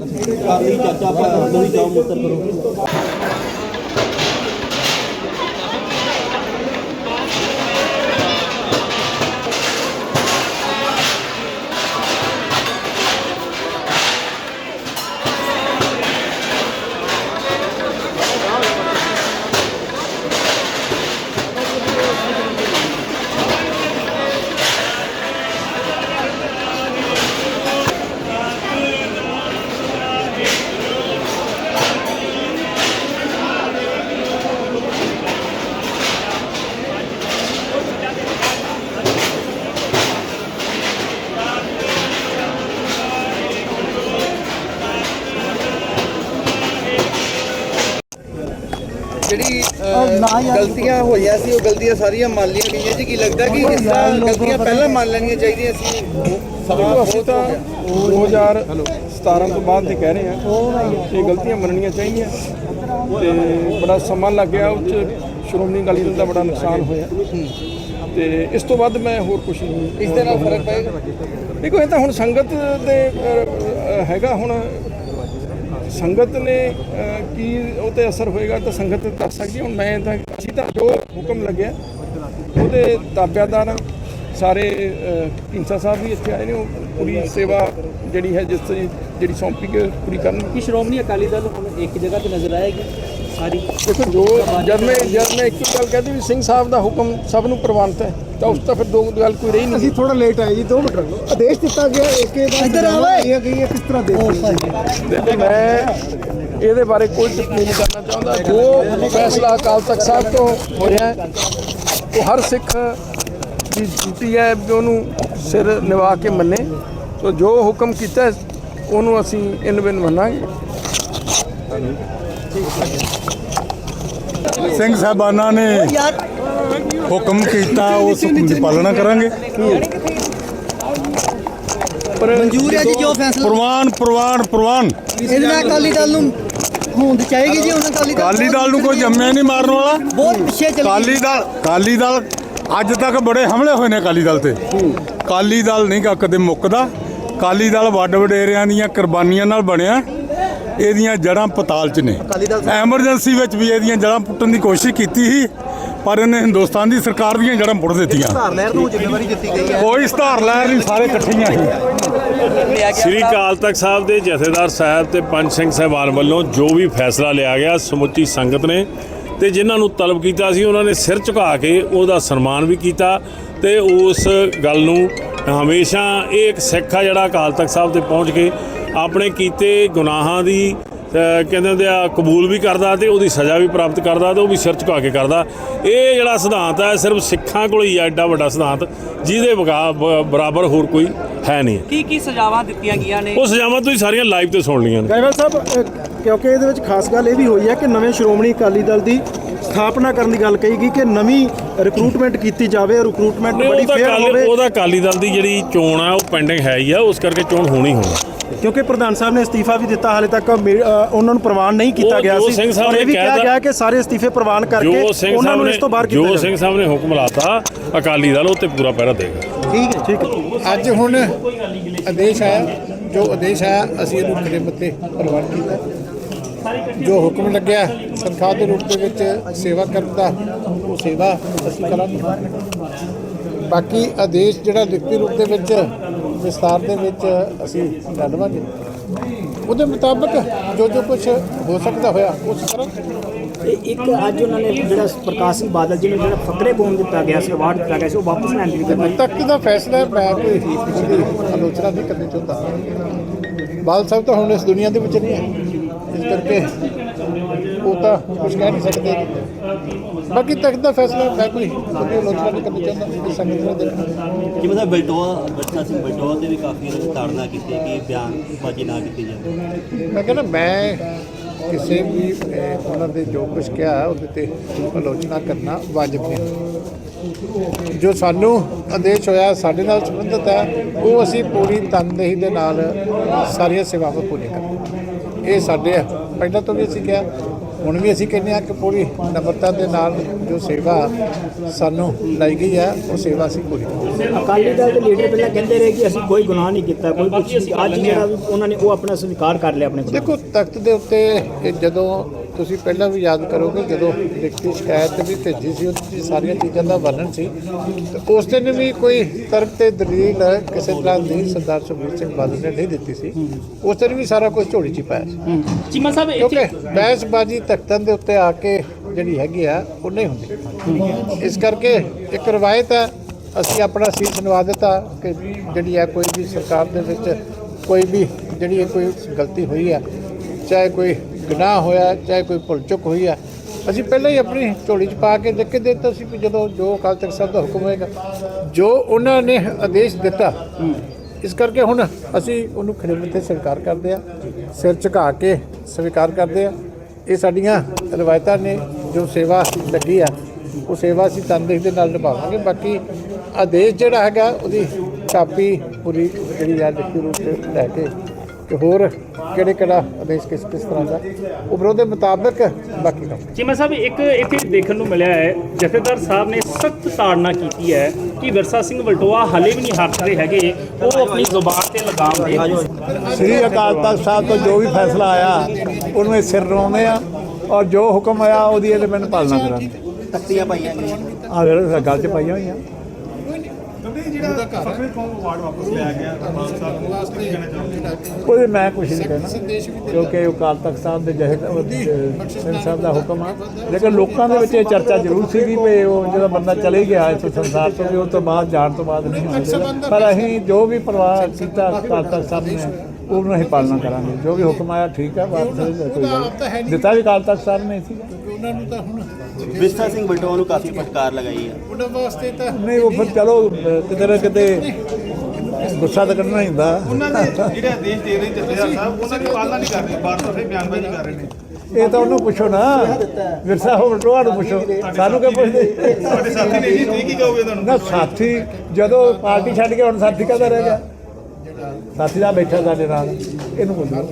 ਕਾਲੀ ਚਰਚਾ ਆਪਾਂ ਕਰਦੇ ਹੋਈ ਜਾਓ ਮੁੱਤਰ ਕਰੋ। ਜਿਹੜੀ ਗਲਤੀਆਂ ਹੋਈਆਂ ਸੀ ਉਹ ਗਲਤੀਆਂ ਸਾਰੀਆਂ ਮੰਨ ਲਈਆਂ ਗਈਆਂ ਜੀ। ਕੀ ਲੱਗਦਾ ਕਿ ਇਸ ਤਰ੍ਹਾਂ ਗਲਤੀਆਂ ਪਹਿਲਾਂ ਮੰਨ ਲੈਣੀਆਂ ਚਾਹੀਦੀਆਂ ਸੀ? ਸਮਾਂ ਅਸੀਂ ਤਾਂ 2017 ਤੋਂ ਬਾਅਦ ਦੇ ਕਹਿ ਰਹੇ ਹਾਂ ਇਹ ਗਲਤੀਆਂ ਮੰਨਣੀਆਂ ਚਾਹੀਦੀਆਂ। ਤੇ ਬੜਾ ਸਮਾਂ ਲੱਗਿਆ ਉਹ 'ਚ ਸ਼੍ਰੋਮਣੀ ਅਕਾਲੀ ਦਲ ਦਾ ਬੜਾ ਨੁਕਸਾਨ ਹੋਇਆ। ਤੇ ਇਸ ਤੋਂ ਬਾਅਦ ਮੈਂ ਹੋਰ ਕੁਝ ਨਹੀਂ। ਇਸ ਦੇ ਨਾਲ ਫ਼ਰਕ ਪਏਗਾ? ਦੇਖੋ ਇਹ ਤਾਂ ਹੁਣ ਸੰਗਤ ਦੇ ਹੈਗਾ ਹੁਣ ਸੰਗਤ ਨੇ ਕੀ ਉਹ ਤੇ ਅਸਰ ਹੋਏਗਾ ਤਾਂ ਸੰਗਤ ਦੱਸ ਸਕਦੀ ਹੈ। ਹੁਣ ਮੈਂ ਤਾਂ ਅਸੀਂ ਤਾਂ ਜੋ ਹੁਕਮ ਲੱਗਿਆ ਉਹਦੇ ਤਾਬਿਆਦਾਰ ਸਾਰੇ ਅ, ਢੀਂਡਸਾ ਸਾਹਿਬ ਵੀ ਇੱਥੇ ਆਏ ਨੇ ਉਹ ਪੂਰੀ ਸੇਵਾ ਜਿਹੜੀ ਹੈ ਜਿਸ ਤਰ੍ਹਾਂ ਜਿਹੜੀ ਸੌਂਪੀ ਕੇ ਪੂਰੀ ਕਰਨ। ਕਿ ਸ਼੍ਰੋਮਣੀ ਅਕਾਲੀ ਦਲ ਹੁਣ ਇੱਕ ਜਗ੍ਹਾ ਤੇ ਨਜ਼ਰ ਆਏਗੀ? ਸਾਰੀ ਦੇਖੋ ਜੋ ਜਦ ਮੈਂ ਜਦ ਮੈਂ ਇੱਕ ਗੱਲ ਕਹਦੀ ਵੀ ਸਿੰਘ ਸਾਹਿਬ ਦਾ ਹੁਕਮ ਸਭ ਨੂੰ ਪ੍ਰਵਾਨਤ ਹੈ ਤਾਂ ਉਸ ਤਾਂ ਫਿਰ ਦੋ ਗੱਲ ਕੋਈ ਰਹੀ ਨਹੀਂ। ਅਸੀਂ ਥੋੜਾ ਲੇਟ ਆਏ ਜੀ 2 ਮਿੰਟ ਰੁਕੋ। ਆਦੇਸ਼ ਦਿੱਤਾ ਗਿਆ ਏਕੇ ਦਾ ਇੱਧਰ ਆਵੇ ਇਹ ਗਈ ਹੈ ਕਿਸ ਤਰ੍ਹਾਂ ਦੇਖੋ ਮੈਂ ਇਹਦੇ ਬਾਰੇ ਕੋਈ ਟਿੱਪਣੀ ਨਹੀਂ ਕਰਨਾ ਚਾਹੁੰਦਾ। ਜੋ ਫੈਸਲਾ ਅਕਾਲ ਤਖਤ ਸਾਹਿਬ ਤੋਂ ਹੋਇਆ ਹੈ, ਉਹ ਹਰ ਸਿੱਖ ਦੀ ਡਿਊਟੀ ਹੈ ਵੀ ਉਹਨੂੰ ਸਿਰ ਨਿਵਾ ਕੇ ਮੰਨੇ। ਸੋ ਜੋ ਹੁਕਮ ਕੀਤਾ ਹੈ, ਉਹਨੂੰ ਅਸੀਂ ਇਨ ਬਿਨ ਮੰਨਾਂਗੇ। ਸਿੰਘ ਸਾਹਿਬਾਨਾਂ ਨੇ ਹੁਕਮ ਕੀਤਾ ਉਸ ਹੁਕਮ ਦੀ ਪਾਲਣਾ ਕਰਾਂਗੇ। ਪਰ ਮਨਜ਼ੂਰ ਹੈ ਜੀ ਜੋ ਫੈਸਲਾ ਪ੍ਰਵਾਨ ਪ੍ਰਵਾਨ ਪ੍ਰਵਾਨ। ਇਹਦੇ ਨਾਲ ਅਕਾਲੀ ਦਲ ਨੂੰ ਹੋਂਦ ਚਾਹੀਗੀ ਜੀ ਉਹਨਾਂ ਅਕਾਲੀ ਦਲ ਕਾਲੀ ਦਲ ਨੂੰ ਕੋਈ ਜੰਮਿਆ ਨਹੀਂ ਮਾਰਨ ਵਾਲਾ। ਬਹੁਤ ਪਿੱਛੇ ਚਲੀ ਕਾਲੀ ਦਲ ਕਾਲੀ ਦਲ ਅੱਜ ਤੱਕ ਬੜੇ ਹਮਲੇ ਹੋਏ ਨੇ ਕਾਲੀ ਦਲ ਤੇ। ਕਾਲੀ ਦਲ ਨਹੀਂ ਗਾ ਕਦੇ ਮੁੱਕਦਾ। ਕਾਲੀ ਦਲ ਵੱਡ ਵਡੇਰਿਆਂ ਦੀਆਂ ਕੁਰਬਾਨੀਆਂ ਨਾਲ ਬਣਿਆ। ਇਹਦੀਆਂ ਜੜਾਂ ਪਤਾਲ 'ਚ ਨੇ। ਐਮਰਜੈਂਸੀ ਵਿੱਚ ਵੀ ਇਹਦੀਆਂ ਜੜਾਂ ਪੁੱਟਣ ਦੀ ਕੋਸ਼ਿਸ਼ ਕੀਤੀ ਸੀ ਪਰ ਇਹਨੇ ਹਿੰਦੁਸਤਾਨ ਦੀ ਸਰਕਾਰ ਦੀਆਂ ਜੜਾਂ ਪੁੱਟ ਦਿੱਤੀਆਂ। ਲਹਿਰ ਨੂੰ ਜ਼ਿੰਮੇਵਾਰੀ ਦਿੱਤੀ ਗਈ ਹੈ। ਕੋਈ ਸਧਾਰ ਲਹਿਰ ਨਹੀਂ ਸਾਰੇ ਇਕੱਠੀਆਂ ਸੀ ਸ੍ਰੀ ਅਕਾਲ ਤਖਤ ਸਾਹਿਬ ਦੇ ਜਥੇਦਾਰ ਸਾਹਿਬ ਤੇ ਪੰਜ ਸਿੰਘ ਸਾਹਿਬਾਨ ਵੱਲੋਂ ਜੋ ਵੀ ਫੈਸਲਾ ਲਿਆ ਗਿਆ ਸਮੁੱਚੀ ਸੰਗਤ ਨੇ ਤੇ ਜਿਨ੍ਹਾਂ ਨੂੰ ਤਲਬ ਕੀਤਾ ਸੀ ਉਹਨਾਂ ਨੇ ਸਿਰ ਝੁਕਾ ਕੇ ਉਹਦਾ ਸਨਮਾਨ ਵੀ ਕੀਤਾ ਤੇ ਉਸ ਗੱਲ ਨੂੰ ਹਮੇਸ਼ਾ ਇਹ ਇੱਕ ਸਿੱਖ ਆ ਜਿਹੜਾ ਅਕਾਲ ਤਖਤ ਸਾਹਿਬ ਤੇ ਪਹੁੰਚ ਕੇ ਆਪਣੇ ਕੀਤੇ ਗੁਨਾਹਾਂ ਦੀ ਕਹਿੰਦੇ ਹੁੰਦੇ ਆ ਕਬੂਲ ਵੀ ਕਰਦਾ ਤੇ ਉਹਦੀ ਸਜ਼ਾ ਵੀ ਪ੍ਰਾਪਤ ਕਰਦਾ ਤੇ ਉਹ ਵੀ ਸਿਰ ਝੁਕਾ ਕੇ ਕਰਦਾ। ਇਹ ਜਿਹੜਾ ਸਿਧਾਂਤ ਹੈ ਸਿਰਫ ਸਿੱਖਾਂ ਕੋਲ ਹੀ ਆ ਐਡਾ ਵੱਡਾ ਸਿਧਾਂਤ ਜਿਹਦੇ ਬਰਾਬਰ ਹੋਰ ਕੋਈ ਹੈ ਨਹੀਂ। ਕੀ ਕੀ ਸਜ਼ਾਵਾਂ ਦਿੱਤੀਆਂ ਗਈਆਂ ਨੇ? ਉਹ ਸਜ਼ਾਵਾਂ ਤੁਸੀਂ ਸਾਰੀਆਂ ਲਾਈਵ ਤੇ ਸੁਣ ਲਈਆਂ ਨੇ। ਗਾਇਵਾਲ ਸਾਹਿਬ ਕਿਉਂਕਿ ਇਹਦੇ ਵਿੱਚ ਖਾਸ ਗੱਲ ਇਹ ਵੀ ਹੋਈ ਹੈ ਕਿ ਨਵੇਂ ਸ਼੍ਰੋਮਣੀ ਅਕਾਲੀ ਦਲ ਦੀ ਸਥਾਪਨਾ ਕਰਨ ਦੀ ਗੱਲ ਕਹੀ ਗਈ ਕਿ ਨਵੀਂ ਰਿਕਰੂਟਮੈਂਟ ਕੀਤੀ ਜਾਵੇ ਰਿਕਰੂਟਮੈਂਟ ਬੜੀ ਫੇਅਰ ਹੋਵੇ। ਉਹਦਾ ਅਕਾਲੀ ਦਲ ਦੀ ਜਿਹੜੀ ਚੋਣ ਆ ਉਹ ਪੈਂਡਿੰਗ ਹੈ ਹੀ ਆ ਉਸ ਕਰਕੇ ਚੋਣ ਹੋਣੀ ਹੋਣੀ ਕਿਉਂਕਿ ਪ੍ਰਧਾਨ ਸਾਹਿਬ ਨੇ ਅਸਤੀਫਾ ਵੀ ਦਿੱਤਾ ਹਾਲੇ ਤੱਕ ਮੇ- ਅ, ਉਹਨਾਂ ਨੂੰ ਪ੍ਰਵਾਨ ਨਹੀਂ ਕੀਤਾ ਉਹ ਗਿਆ ਜੋ ਸੀ। ਸਾਹਿਬ ਔਰ ਇਹ ਨੇ ਵੀ ਕਿਹਾ ਗਿਆ ਕਿ ਸਾਰੇ ਅਸਤੀਫੇ ਪ੍ਰਵਾਨ ਕਰਕੇ ਜੋ ਸਿੰਘ ਉਹਨਾਂ ਸਾਹਿਬ ਨੂੰ ਨੇ ਇਸ ਤੋਂ ਬਾਹਰ ਕੀਤਾ ਜੋ ਜਾਵੇ ਸਿੰਘ ਸਾਹਿਬ ਨੇ ਹੁਕਮ ਲਾਤਾ ਅਕਾਲੀ ਦਲ ਉਹ ਤੇ ਪੂਰਾ ਪਹਿਰਾ ਦੇਗਾ। ਅੱਜ ਹੁਣ ਆਦੇਸ਼ ਆਇਆ ਜੋ ਆਦੇਸ਼ ਆਇਆ ਅਸੀਂ ਇਹਨੂੰ ਖੜੇ ਮੱਤੇ ਪ੍ਰਵਾਨ ਕੀਤਾ। ਜੋ ਹੁਕਮ ਲੱਗਿਆ ਤਨਖਾਹ ਦੇ ਰੂਪ ਦੇ ਵਿੱਚ ਸੇਵਾ ਕਰਨ ਦਾ ਉਹ ਸੇਵਾ ਅਸੀਂ ਕਰਾਂਗੇ। ਬਾਕੀ ਆਦੇਸ਼ ਜਿਹੜਾ ਲਿਖਤੀ ਰੂਪ ਦੇ ਵਿੱਚ ਵਿਸਤਾਰ ਦੇ ਵਿੱਚ ਅਸੀਂ ਜਾਣਵਾਂਗੇ ਉਹਦੇ ਮੁਤਾਬਕ ਜੋ ਜੋ ਕੁਝ ਹੋ ਸਕਦਾ ਹੋਇਆ ਉਸ ਕਰਾਂਗੇ ਇੱਕ ਅੱਜ ਉਹਨਾਂ ਨੇ ਜਿਹੜਾ ਪ੍ਰਕਾਸ਼ ਸਿੰਘ ਬਾਦਲ ਜੀ ਨੂੰ ਜਿਹੜਾ ਫਕਰੇ ਬੋਨ ਦਿੱਤਾ ਗਿਆ ਸੀ ਅਵਾਰਡ ਦਿੱਤਾ ਗਿਆ ਸੀ ਉਹ ਵਾਪਸ ਲੈਣ ਦੀ ਗੱਲ ਤੱਕ ਦਾ ਫੈਸਲਾ ਮੈਂ ਕੋਈ ਆਲੋਚਨਾ ਨਹੀਂ ਕਰਨੀ ਚਾਹੁੰਦਾ। ਬਾਲ ਸਾਹਿਬ ਤਾਂ ਹੁਣ ਇਸ ਦੁਨੀਆ ਦੇ ਵਿੱਚ ਨਹੀਂ ਹੈ। ਇਸ ਕਰਕੇ ਉਹ ਕੁਝ ਕਹਿ ਨਹੀਂ ਸਕਦੇ। ਬਾਕੀ ਤੱਕ ਦਾ ਫੈਸਲਾ ਮੈਂ ਕੋਈ। ਉਹਦੀ ਆਲੋਚਨਾ ਨਹੀਂ ਕਰਨੀ ਚਾਹੁੰਦਾ ਇਸ ਸੰਗਤ ਨੇ ਦੇਖਣਾ। ਜਿਵੇਂ ਦਾ ਬਲਟੋਆ ਬੱਚਾ ਸਿੰਘ ਬਲਟੋਆ ਤੇ ਵੀ ਕਾਫੀ ਨੇ ਤਾੜਨਾ ਕੀਤੀ ਕਿ ਬਿਆਨਬਾਜ਼ੀ ਨਾ ਕੀਤੀ ਜਾਵੇ। ਮੈਂ ਕਹਿੰਦਾ ਮੈਂ ਕਿਸੇ ਵੀ ਉਹਨਾਂ ਦੇ ਜੋ ਕੁਝ ਕਿਹਾ ਉਹਦੇ ਤੇ ਆਲੋਚਨਾ ਕਰਨਾ ਵਾਜਬ ਨਹੀਂ। ਜੋ ਸਾਨੂੰ ਆਦੇਸ਼ ਹੋਇਆ ਸਾਡੇ ਨਾਲ ਸੰਬੰਧਿਤ ਹੈ ਉਹ ਅਸੀਂ ਪੂਰੀ ਤਨਦੇਹੀ ਦੇ ਨਾਲ ਸਾਰੀਆਂ ਸੇਵਾਵਾਂ ਪੂਰੀਆਂ ਕਰਾਂਗੇ। ਇਹ ਸਾਡੇ ਪਹਿਲਾਂ ਤੋਂ ਵੀ ਅਸੀਂ ਕਿਹਾ ਹੁਣ ਵੀ ਅਸੀਂ ਕਹਿੰਦੇ ਹਾਂ ਕਿ ਪੂਰੀ ਨમ્ਰਤਾ ਦੇ ਨਾਲ ਜੋ ਸੇਵਾ ਸਾਨੂੰ ਲਾਈ ਗਈ ਹੈ ਉਹ ਸੇਵਾ ਅਸੀਂ ਪੂਰੀ ਅਕਾਲੀ ਦਲ ਦੇ ਲੀਡਰ ਪਹਿਲਾਂ ਕਹਿੰਦੇ ਰਹੇ ਕਿ ਅਸੀਂ ਕੋਈ ਗੁਨਾਹ ਨਹੀਂ ਕੀਤਾ ਕੋਈ ਅੱਜ ਜਿਹੜਾ ਉਹਨਾਂ ਨੇ ਉਹ ਆਪਣਾ ਸਵੀਕਾਰ ਕਰ ਲਿਆ ਆਪਣੇ ਦੇਖੋ ਤਖਤ ਦੇ ਉੱਤੇ ਜਦੋਂ ਤੁਸੀਂ ਪਹਿਲਾਂ ਵੀ ਯਾਦ ਕਰੋਗੇ ਜਦੋਂ ਲਿਖਤੀ ਸ਼ਿਕਾਇਤ ਵੀ ਭੇਜੀ ਸੀ ਉਹਦੇ 'ਚ ਸਾਰੀਆਂ ਚੀਜ਼ਾਂ ਦਾ ਵਰਣਨ ਸੀ। ਤੇ ਉਸ ਦਿਨ ਵੀ ਕੋਈ ਤਰਕ ਤੇ ਦਲੀਲ ਕਿਸੇ ਤਰ੍ਹਾਂ ਦੀ ਸਰਦਾਰ ਸੁਖਬੀਰ ਸਿੰਘ ਬਾਦਲ ਨੇ ਨਹੀਂ ਦਿੱਤੀ ਸੀ। ਉਸ ਦਿਨ ਵੀ ਸਾਰਾ ਕੁਝ ਝੋਲੀ 'ਚ ਪਾਇਆ ਸੀ। ਚੀਮਾ ਸਾਹਿਬ ਕਿਉਂਕਿ ਬਹਿਸਬਾਜ਼ੀ ਤਖਤਾਂ ਦੇ ਉੱਤੇ ਆ ਕੇ ਜਿਹੜੀ ਹੈਗੀ ਆ ਉਹ ਨਹੀਂ ਹੁੰਦੀ। ਇਸ ਕਰਕੇ ਇੱਕ ਰਵਾਇਤ ਹੈ ਅਸੀਂ ਆਪਣਾ ਸੀਸ ਨਵਾ ਦਿੱਤਾ ਕਿ ਜਿਹੜੀ ਹੈ ਕੋਈ ਵੀ ਸਰਕਾਰ ਦੇ ਵਿੱਚ ਕੋਈ ਵੀ ਜਿਹੜੀ ਕੋਈ ਗਲਤੀ ਹੋਈ ਹੈ ਚਾਹੇ ਕੋਈ ਗੁਨਾਹ ਹੋਇਆ, ਚਾਹੇ ਕੋਈ ਭੁੱਲ ਚੁੱਕ ਹੋਈ ਹੈ ਅਸੀਂ ਪਹਿਲਾਂ ਹੀ ਆਪਣੀ ਝੋਲੀ 'ਚ ਪਾ ਕੇ ਲਿਖ ਕੇ ਦੇ ਦਿੱਤਾ ਸੀ ਵੀ ਜਦੋਂ ਜੋ ਅਕਾਲ ਤਖਤ ਸਾਹਿਬ ਦਾ ਹੁਕਮ ਹੋਏਗਾ, ਜੋ ਉਹਨਾਂ ਨੇ ਆਦੇਸ਼ ਦਿੱਤਾ, ਇਸ ਕਰਕੇ ਹੁਣ ਅਸੀਂ ਉਹਨੂੰ ਖੜੇ 'ਤੇ ਸਵੀਕਾਰ ਕਰਦੇ ਆ, ਸਿਰ ਝੁਕਾ ਕੇ ਸਵੀਕਾਰ ਕਰਦੇ ਆ। ਇਹ ਸਾਡੀਆਂ ਰਵਾਇਤਾਂ ਨੇ, ਜੋ ਸੇਵਾ ਲੱਗੀ ਆ, ਉਹ ਸੇਵਾ ਅਸੀਂ ਤਨਦੇਹ ਦੇ ਨਾਲ ਨਿਭਾਵਾਂਗੇ। ਬਾਕੀ ਆਦੇਸ਼ ਜਿਹੜਾ ਹੈਗਾ, ਉਹਦੀ ਕਾਪੀ ਪੂਰੀ ਜਿਹੜੀ ਆ, ਲਿਖਤੀ ਰੂਪ 'ਤੇ ਲੈ ਕੇ ਕਿ ਹੋਰ ਕਿਹੜੇ ਕਿਹੜਾ ਆਦੇਸ਼ ਕਿਸ ਕਿਸ ਤਰ੍ਹਾਂ ਦਾ? ਉਪਰੋਂ ਦੇ ਮੁਤਾਬਕ ਬਾਕੀ ਕੰਮ। ਚੀਮਾ ਸਾਹਿਬ ਇੱਕ ਇੱਥੇ ਦੇਖਣ ਨੂੰ ਮਿਲਿਆ ਹੈ ਜਥੇਦਾਰ ਸਾਹਿਬ ਨੇ ਸਖਤ ਤਾੜਨਾ ਕੀਤੀ ਹੈ ਕਿ ਵਿਰਸਾ ਸਿੰਘ ਵਲਟੋਆ ਹਲੇ ਵੀ ਨਹੀਂ ਹਟਦੇ ਹੈਗੇ। ਉਹ ਆਪਣੀ ਜ਼ੁਬਾਨ ਤੇ ਲਗਾਮ ਦੇ ਸ੍ਰੀ ਅਕਾਲ ਤਖਤ ਸਾਹਿਬ ਤੋਂ ਜੋ ਵੀ ਫੈਸਲਾ ਆਇਆ ਉਹਨੂੰ ਇਹ ਸਿਰ ਰਵਾਉਂਦੇ ਆ ਔਰ ਜੋ ਹੁਕਮ ਆਇਆ ਉਹਦੀ ਇਹਦੇ ਮੈਨੂੰ ਪਾਲਣਾ ਕਰਾਂਗੇ। ਤਖਤੀਆਂ ਪਾਈਆਂ ਗਈਆਂ। ਆ ਗੱਲ 'ਚ ਪਾਈਆਂ ਹੋਈਆਂ। ਉਹਦੇ ਮੈਂ ਕੁਝ ਨਹੀਂ ਕਹਿਣਾ ਕਿਉਂਕਿ ਉਹ ਅਕਾਲ ਤਖਤ ਸਾਹਿਬ ਦੇ ਜਹੇ ਸਿੰਘ ਸਾਹਿਬ ਦਾ ਹੁਕਮ ਆ। ਲੇਕਿਨ ਲੋਕਾਂ ਦੇ ਵਿੱਚ ਇਹ ਚਰਚਾ ਜ਼ਰੂਰ ਸੀਗੀ ਵੀ ਉਹ ਜਦੋਂ ਬੰਦਾ ਚਲੇ ਗਿਆ ਇਸ ਸੰਸਾਰ ਤੋਂ ਵੀ ਉਹ ਤੋਂ ਬਾਅਦ ਜਾਣ ਤੋਂ ਬਾਅਦ ਨਹੀਂ ਹੁੰਦੇ। ਪਰ ਅਸੀਂ ਜੋ ਵੀ ਪਰਵਾਹ ਕੀਤਾ ਅਕਾਲ ਤਖਤ ਸਾਹਿਬ ਨੇ ਉਹਨੂੰ ਅਸੀਂ ਪਾਲਣਾ ਕਰਾਂਗੇ। ਜੋ ਵੀ ਹੁਕਮ ਆਇਆ ਠੀਕ ਆ ਬਾਤ ਕੋਈ। ਦਿੱਤਾ ਵੀ ਅਕਾਲ ਤਖਤ ਸਾਹਿਬ ਨੇ ਸੀਗਾ ਉਹਨਾਂ ਨੂੰ ਤਾਂ ਹੁਣ ਵਿਰਸਾ ਸਿੰਘ ਬਲਟੋਆ ਨੂੰ ਕਾਫੀ ਫਟਕਾਰ ਲਗਾਈ ਆ। ਉਹਨਾਂ ਵਾਸਤੇ ਤਾਂ ਨਹੀਂ ਉਹ ਫਿਰ ਚਲੋ ਅਹ ਕਿਤੇ ਨਾ ਕਿਤੇ ਗੁੱਸਾ ਤਾਂ ਕੱਢਣਾ ਹੀ ਹੁੰਦਾ। ਜਿਹੜੇ ਆਦੇਸ਼ ਦੇ ਰਹੇ ਜਥੇਦਾਰ ਸਾਹਿਬ ਉਹਨਾਂ ਦੀ ਪਾਲਣਾ ਨਹੀਂ ਕਰ ਰਹੇ ਬਾਰ ਬਾਰ ਫਿਰ ਬਿਆਨਬਾਜ਼ੀ ਕਰ ਰਹੇ ਨੇ। ਇਹ ਤਾਂ ਉਹਨੂੰ ਪੁੱਛੋ ਨਾ। ਵਿਰਸਾ ਹੋ ਬਟੋਆ ਨੂੰ ਪੁੱਛੋ। ਸਾਨੂੰ ਕਿਉਂ ਪੁੱਛਦੇ? ਤੁਹਾਡੇ ਸਾਥੀ ਨੇ ਜੀ ਤੁਸੀਂ ਕੀ ਕਹੋਗੇ ਤੁਹਾਨੂੰ। ਨਾ ਸਾਥੀ ਜਦੋਂ ਪਾਰਟੀ ਛੱਡ ਕੇ ਹੁਣ ਸਾਥੀ ਕਾਹਦਾ ਰਹਿ ਗਿਆ? ਸਾਥੀ ਦਾ ਬੈਠਾ ਸਾਡੇ ਨਾਲ ਇਹਨੂੰ ਪੁੱਛੋ।